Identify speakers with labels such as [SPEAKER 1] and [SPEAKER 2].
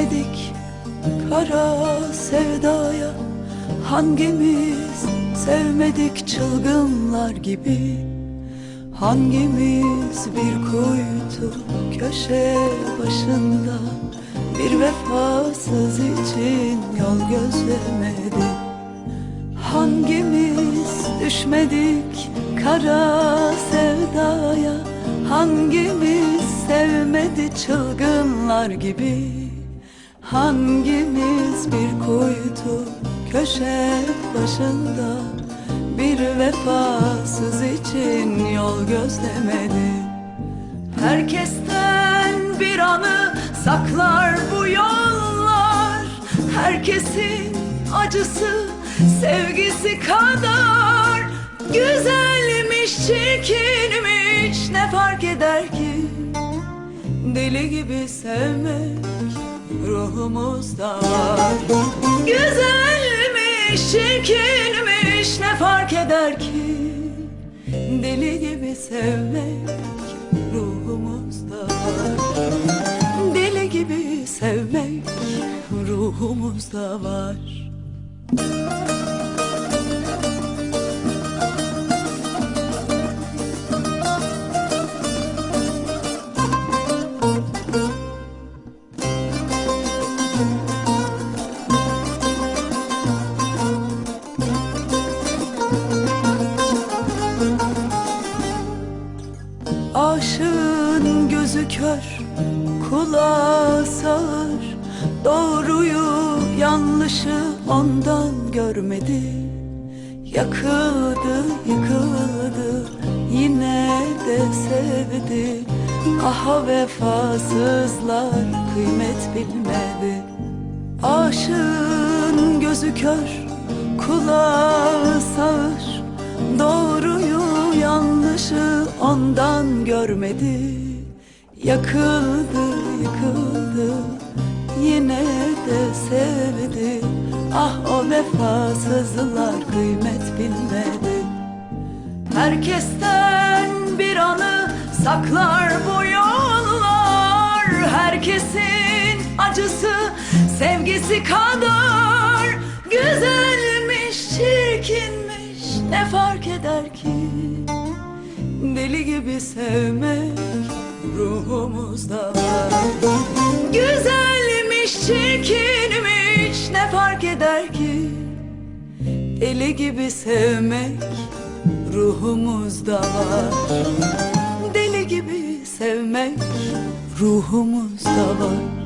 [SPEAKER 1] Düşmedik kara sevdaya. Hangimiz sevmedik çılgınlar gibi? Hangimiz bir kuytu köşe başında? Bir vefasız için yol gözlemedi. Hangimiz düşmedik kara sevdaya? Hangimiz sevmedi çılgınlar gibi Hangimiz bir kuytu köşe başında Bir vefasız için yol gözlemedi Herkesten bir anı saklar bu yollar Herkesin acısı sevgisi kadar. Güzelmiş çirkinmiş ne fark eder ki? Deli gibi sevmek ruhumuzda. Güzelmiş çirkinmiş ne fark eder ki? Deli gibi sevmek ruhumuzda. Deli gibi sevmek ruhumuzda var gözü kör, kulağı sağır. Doğruyu yanlışı ondan görmedi. Yakıldı yıkıldı yine de sevdi. Aha vefasızlar kıymet bilmedi. Aşığın gözü kör, kulağı sağır. Doğruyu yanlışı ondan görmedi Yakıldı yıkıldı yine de sevdi. Ah o vefasızlar kıymet bilmedi. Herkesten bir anı saklar bu yollar. Herkesin acısı sevgisi kadar. Güzelmiş çirkinmiş ne fark eder ki? Deli gibi sevmek ruhumuzda. Var Güzelmiş çirkinmiş ne fark eder ki? Deli gibi sevmek ruhumuzda. Var Deli gibi sevmek ruhumuzda. var